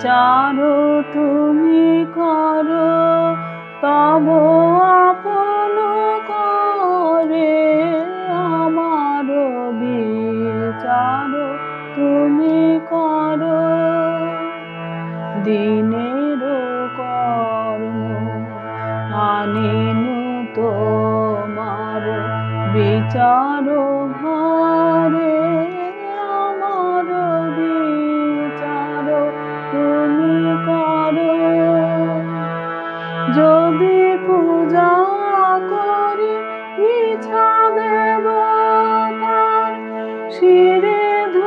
বিচার তুমি করো, তব আপন করে আমার বিচার তুমি করো। দিনের কর্ম আনিনু তোমার বিচার ঘরে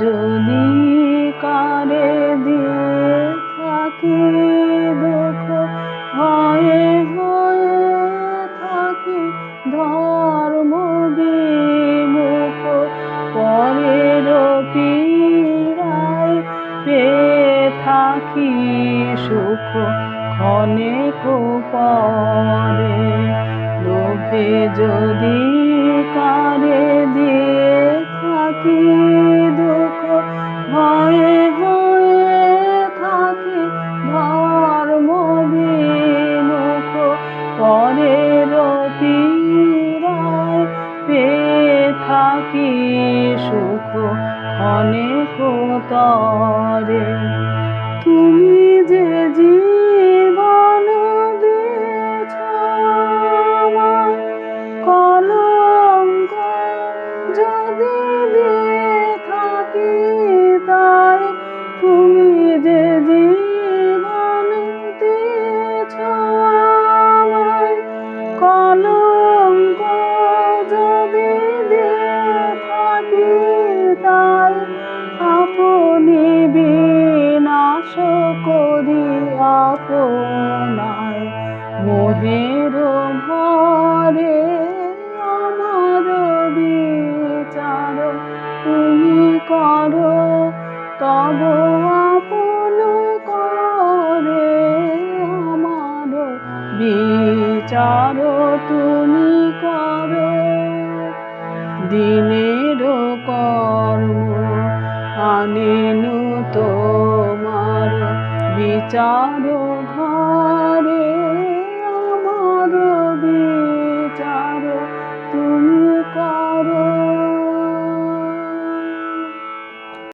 যদি কারে দিয়ে থাকি, দুঃখ হয়ে হয়ে থাকি, ধর্ম বিমুখ, পরের পীড়ায় পেয়ে থাকি সুখ, ক্ষণে পরে লোভে যদি কারে দিয়ে থাকি পীড়ায় পেয়ে তরে তুমি যে জীবন দিয়েছ কলঙ্ক যদি ভরে আমার বিচার তুমি করো, তব আপন করে আমার বিচার তুমি করো। দিনের কর্ম আনিনু তোমার বিচার